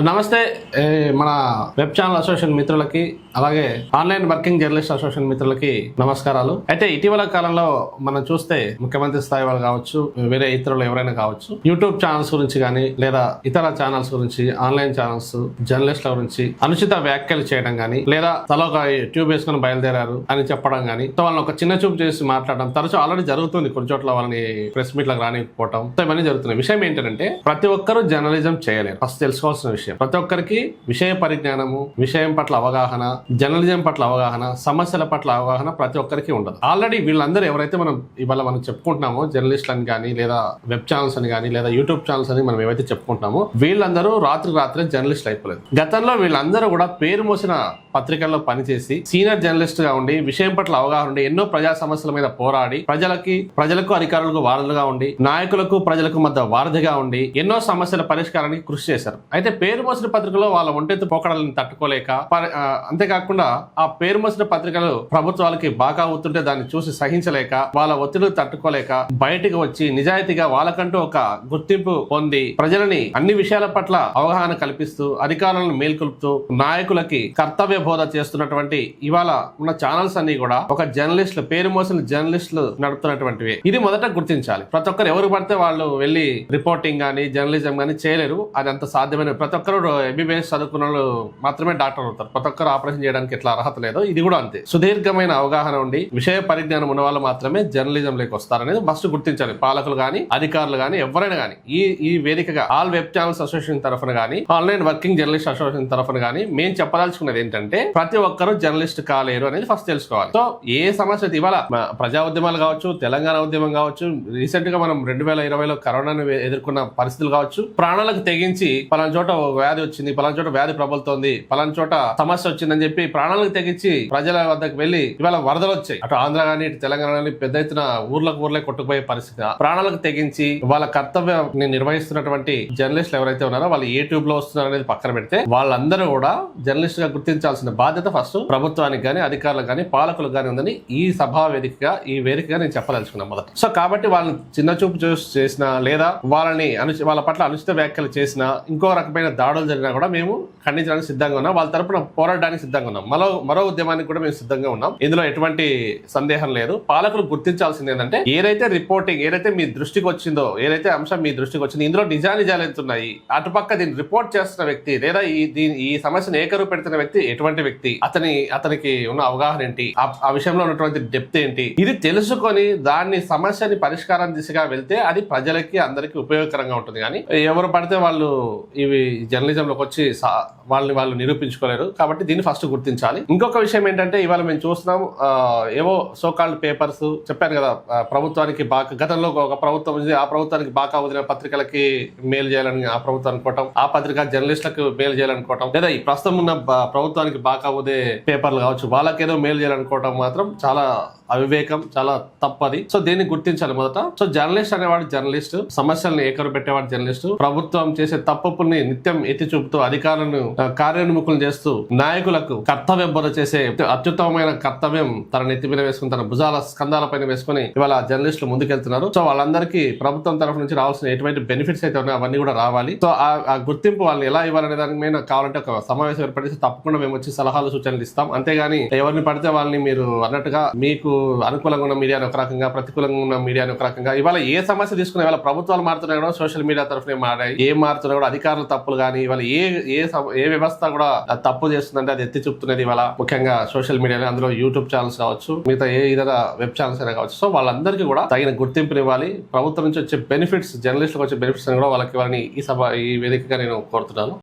నమస్తే మన web channel association మిత్రులకి అలాగే ఆన్లైన్ వర్కింగ్ జర్నలిస్ట్ అసోసియేషన్ మిత్రులకి నమస్కారాలు. అయితే ఇటీవల కాలంలో మనం చూస్తే ముఖ్యమంత్రి స్థాయి వాళ్ళు కావచ్చు వేరే ఇతరులు ఎవరైనా కావచ్చు యూట్యూబ్ ఛానల్స్ గురించి కానీ లేదా ఇతర ఛానల్స్ గురించి ఆన్లైన్ ఛానల్స్ జర్నలిస్ట్ల గురించి అనుచిత వ్యాఖ్యలు చేయడం కానీ లేదా తలో ఒక ట్యూబ్ వేసుకొని బయలుదేరారు అని చెప్పడం కానీ సో వాళ్ళని ఒక చిన్న చూపు చేసి మాట్లాడడం తరచూ ఆల్రెడీ జరుగుతుంది. కొన్ని చోట్ల వాళ్ళని ప్రెస్ మీట్లకు రానికపోవటం ఇవన్నీ జరుగుతున్నాయి. విషయం ఏంటంటే ప్రతి ఒక్కరూ జర్నలిజం చేయలేరు. ఫస్ట్ తెలుసుకోవాల్సిన విషయం ప్రతి ఒక్కరికి విషయ పరిజ్ఞానము విషయం పట్ల అవగాహన జర్నలిజం పట్ల అవగాహన సమస్యల పట్ల అవగాహన ప్రతి ఒక్కరికి ఉండదు. ఆల్రెడీ వీళ్ళందరూ ఎవరైతే మనం ఇవాళ మనం చెప్పుకుంటున్నామో జర్నలిస్టులు అని కానీ లేదా వెబ్ ఛానల్స్ అని కానీ లేదా యూట్యూబ్ ఛానల్స్ అని మనం ఏవైతే చెప్పుకుంటున్నామో వీళ్ళందరూ రాత్రి రాత్రే జర్నలిస్ట్ అయిపోలేదు. గతంలో వీళ్ళందరూ కూడా పేరు మోసిన పత్రికల్లో పనిచేసి సీనియర్ జర్నలిస్ట్గా ఉండి విషయం పట్ల అవగాహన ఉండి ఎన్నో ప్రజా సమస్యల మీద పోరాడి ప్రజలకి ప్రజలకు అధికారులకు వారధులుగా ఉండి నాయకులకు ప్రజలకు మధ్య వారధిగా ఉండి ఎన్నో సమస్యల పరిష్కారానికి కృషి చేశారు. అయితే పేరు మోసిన పత్రికలో వాళ్ళ ఒంటెత్తు పోకడలను తట్టుకోలేక అంతేకాకుండా ఆ పేరు మోసిన పత్రికలు ప్రభుత్వాలకి బాగా అవుతుంటే దాన్ని చూసి సహించలేక వాళ్ళ ఒత్తిడి తట్టుకోలేక బయటికి వచ్చి నిజాయితీగా వాళ్ళకంటూ ఒక గుర్తింపు పొంది ప్రజలని అన్ని విషయాల పట్ల అవగాహన కల్పిస్తూ అధికారులను మేల్కొల్పుతూ నాయకులకి కర్తవ్య బోధ చేస్తున్నటువంటి ఇవాళ ఉన్న ఛానల్స్ అన్ని కూడా ఒక జర్నలిస్టులు పేరు మోసిన జర్నలిస్టులు నడుపుతున్నటువంటివి. ఇది మొదట గుర్తించాలి. ప్రతి ఒక్కరు ఎవరు పడితే వాళ్ళు వెళ్ళి రిపోర్టింగ్ కానీ జర్నలిజం కానీ చేయలేరు. అది అంత సాధ్యమైన ప్రతి ఒక్కరు ఎంబీబీఎస్ చదువుకున్న వాళ్ళు మాత్రమే డాక్టర్ అవుతారు. ప్రతి ఒక్కరు ఆపరేషన్ చేయడానికి ఎట్లా అర్హత లేదో ఇది కూడా అంతే. సుదీర్ఘమైన అవగాహన ఉండి విషయ పరిజ్ఞానం ఉన్న వాళ్ళు మాత్రమే జర్నలిజం లేక వస్తారనేది ఫస్ట్ గుర్తించాలి. పాలకులు కానీ అధికారులు కానీ ఎవరైనా కానీ ఈ ఈ వేదికగా ఆల్ వెబ్ ఛానల్స్ అసోసియేషన్ తరఫున కానీ ఆన్లైన్ వర్కింగ్ జర్నలిస్ట్ అసోసియేషన్ తరఫున కానీ మేము చెప్పదలుచుకున్నది ఏంటంటే ప్రతి ఒక్కరు జర్నలిస్ట్ కాలేరు అనేది ఫస్ట్ తెలుసుకోవాలి. సో ఏ సమస్య ఇవాళ ప్రజా ఉద్యమాలు కావచ్చు తెలంగాణ ఉద్యమం కావచ్చు రీసెంట్గా మనం రెండు వేల ఇరవైలో కరోనాను ఎదుర్కొన్న పరిస్థితులు కావచ్చు ప్రాణాలకు తెగించి పలానా చోట వ్యాధి వచ్చింది పలానా చోట వ్యాధి ప్రబలుతోంది పలానా చోట సమస్య వచ్చిందని చెప్పి ప్రాణాలకు తెగించి ప్రజల వద్దకు వెళ్ళి ఇవాళ వరదలు వచ్చాయి. అటు ఆంధ్ర కానీ ఇటు తెలంగాణ కానీ పెద్ద ఎత్తున ఊర్లకు ఊర్లే కొట్టుకుపోయే పరిస్థితి. ఆ ప్రాణాలకు తెగించి వాళ్ళ కర్తవ్యం నిర్వహిస్తున్నటువంటి జర్నలిస్టులు ఎవరైతే ఉన్నారో వాళ్ళు ఏ ట్యూబ్లో వస్తున్నారు అనేది పక్కన పెడితే వాళ్ళందరూ కూడా జర్నలిస్ట్గా గుర్తించాల్సిన బాధ్యత ఫస్ట్ ప్రభుత్వానికి కానీ అధికారులకు కానీ పాలకులకు కానీ ఉందని ఈ సభా వేదికగా ఈ వేదికగా నేను చెప్పదలుచుకున్నాను మొదట. సో కాబట్టి వాళ్ళని చిన్న చూపు చూసి చేసిన లేదా వాళ్ళని అను వాళ్ళ పట్ల అనుచిత వ్యాఖ్యలు చేసిన ఇంకో రకమైన దాడులు జరిగినా కూడా మేము ఖండించడానికి సిద్ధంగా ఉన్నాం. వాళ్ళ తరపున పోరాడడానికి సిద్ధంగా ఉన్నాం. మరో మరో ఉద్యమానికి కూడా మేము సిద్ధంగా ఉన్నాం. ఇందులో ఎటువంటి సందేహం లేదు. పాలకులు గుర్తించాల్సింది ఏంటంటే ఏదైతే రిపోర్టింగ్ ఏదైతే మీ దృష్టికి వచ్చిందో ఏదైతే అంశం మీ దృష్టికి వచ్చిందో ఇందులో నిజానిజాలు ఎంతున్నాయి. అటుపక్క దీన్ని రిపోర్ట్ చేస్తున్న వ్యక్తి లేదా ఈ దీని ఈ సమస్యను ఏకరు పెడుతున్న వ్యక్తి ఎటువంటి వ్యక్తి? అతని అతనికి ఉన్న అవగాహన ఏంటి? ఆ- ఆ విషయంలో ఉన్నటువంటి డెప్త్ ఏంటి? ఇది తెలుసుకొని దాన్ని సమస్యని పరిష్కారం దిశగా వెళ్తే అది ప్రజలకి అందరికీ ఉపయోగకరంగా ఉంటుంది. కానీ ఎవరు పడితే వాళ్ళు ఇవి జర్నలిజంలోకి వచ్చి వాళ్ళని వాళ్ళు నిరూపించుకోలేరు. కాబట్టి దీన్ని ఫస్ట్ గుర్తించాలి. ఇంకొక విషయం ఏంటంటే ఇవాళ మేము చూస్తున్నాం ఏవో సోకాల్డ్ పేపర్స్ చెప్పాను కదా ప్రభుత్వానికి బాగా గతంలో ఒక ప్రభుత్వం ఉంది ఆ ప్రభుత్వానికి బాగా వదిలిన పత్రికలకి మేలు చేయాలని ఆ ప్రభుత్వం అనుకోవటం ఆ పత్రిక జర్నలిస్టులకు మేలు చేయాలనుకోవటం లేదా ఈ ప్రస్తుతం ఉన్న ప్రభుత్వానికి బాగా వదే పేపర్లు కావచ్చు వాళ్ళకేదో మేలు చేయాలనుకోవటం మాత్రం చాలా అవివేకం చాలా తప్పది. సో దీన్ని గుర్తించాలి మొదట. సో జర్నలిస్ట్ అనేవాడు జర్నలిస్ట్. సమస్యలను ఏకరు పెట్టేవాడు జర్నలిస్ట్. ప్రభుత్వం చేసే తప్పుల్ని నిత్యం ఎత్తి చూపుతూ అధికారులను కార్యోన్ముఖులు చేస్తూ నాయకులకు కర్తవ్య బోధ చేసే అత్యుత్తమమైన కర్తవ్యం తన నెత్తి మీద వేసుకుని తన భుజాల స్కంధాల పైన వేసుకుని ఇవాళ జర్నలిస్టులు ముందుకెళ్తున్నారు. సో వాళ్ళందరికీ ప్రభుత్వం తరఫు నుంచి రావాల్సిన ఎటువంటి బెనిఫిట్స్ అయితే ఉన్నాయో అవన్నీ కూడా రావాలి. సో ఆ ఆ గుర్తింపు వాళ్ళని ఎలా ఇవ్వాలనే దాని మీద కావాలంటే ఒక సమావేశం ఏర్పడితే తప్పకుండా మేము వచ్చి సలహాలు సూచనలు ఇస్తాం. అంతేగాని ఎవరిని పడితే వాళ్ళని మీరు అన్నట్టుగా మీకు అనుకూలంగా ఉన్న మీడియాని ఒక రకంగా ప్రతికూలంగా ఉన్న మీడియాని ఒక రకంగా ఇవాళ ఏ సమస్య తీసుకున్నా ఇవాళ ప్రభుత్వాలు మారుతున్నాయి కూడా సోషల్ మీడియా తరఫునే మారాయి. ఏం మారుతున్నా కూడా అధికారుల తప్పులు కానీ ఇవాళ ఏ ఏ ఏ వ్యవస్థ కూడా తప్పు చేస్తుందంటే అది ఎత్తి చూపుతున్నది ఇవాళ ముఖ్యంగా సోషల్ మీడియాలో అందులో యూట్యూబ్ ఛానల్స్ కావచ్చు మిగతా ఏ ఇతర వెబ్ ఛానల్స్ అయినా కావచ్చు. సో వాళ్ళందరికీ కూడా తగిన గుర్తింపునివ్వాలి. ప్రభుత్వం నుంచి వచ్చే బెనిఫిట్స్ జర్నలిస్టులకు వచ్చే బెనిఫిట్స్ కూడా వాళ్ళకి ఇవ్వాలని ఈ సభ ఈ వేదికగా నేను కోరుతున్నాను.